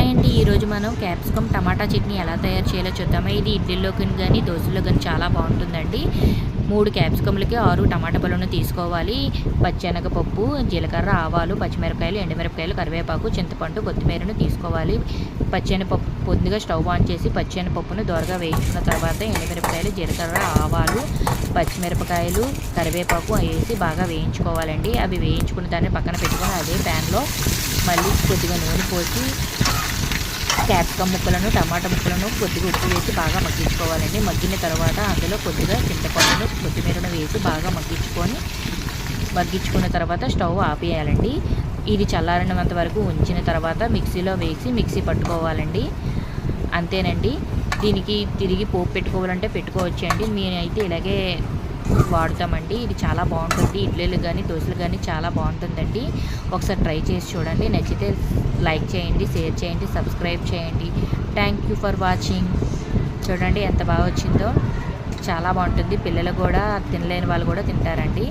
Hi అండి ఈరోజు మనం క్యాప్సికమ్ టమాటా చట్నీ ఎలా తయారు చేయాలో చూద్దామా. ఇది ఇడ్లీలోకి కానీ దోశలో కానీ చాలా బాగుంటుందండి. మూడు క్యాప్సికమ్లకి ఆరు టమాటా పళ్ళను తీసుకోవాలి. పచ్చెనగపప్పు జీలకర్ర ఆవాలు పచ్చిమిరపకాయలు ఎండుమిరపకాయలు కరివేపాకు చింతపండు కొత్తిమీరను తీసుకోవాలి. పచ్చెనపప్పు పొద్దుగా స్టవ్ ఆన్ చేసి పచ్చెనపప్పును దోరగా వేయించుకున్న తర్వాత ఎండుమిరపకాయలు జీలకర్ర ఆవాలు పచ్చిమిరపకాయలు కరివేపాకు వేసి బాగా వేయించుకోవాలండి. అవి వేయించుకున్న దాన్ని పక్కన పెట్టుకొని అదే ప్యాన్లో మళ్ళీ కొద్దిగా నూనె పోసి క్యాప్సికమ్ ముక్కలను టమాటా ముక్కలను కొద్దిగా ఉప్పు వేసి బాగా మగ్గించుకోవాలండి. మగ్గిన తర్వాత అందులో కొద్దిగా చింతపండును కొత్తిమీరను వేసి బాగా మగ్గించుకొని మగ్గించుకున్న తర్వాత స్టవ్ ఆపేయాలండి. ఇది చల్లారినంత వరకు ఉంచిన తర్వాత మిక్సీలో వేసి మిక్సీ పట్టుకోవాలండి. అంతేనండి. దీనికి తిరిగి పోపు పెట్టుకోవాలంటే పెట్టుకోవచ్చండి. నేనైతే ఇలాగే వాడతామండి. ఇది చాలా బాగుంటుంది. ఇడ్లీలు కానీ దోశలు కానీ చాలా బాగుంటుందండి. ఒకసారి ట్రై చేసి చూడండి. నచ్చితే లైక్ చేయండి షేర్ చేయండి సబ్స్క్రైబ్ చేయండి. థ్యాంక్ యూ ఫర్ వాచింగ్ చూడండి ఎంత బాగా వచ్చిందో. చాలా బాగుంటుంది. పిల్లలు కూడా తినలేని వాళ్ళు కూడా తింటారండి.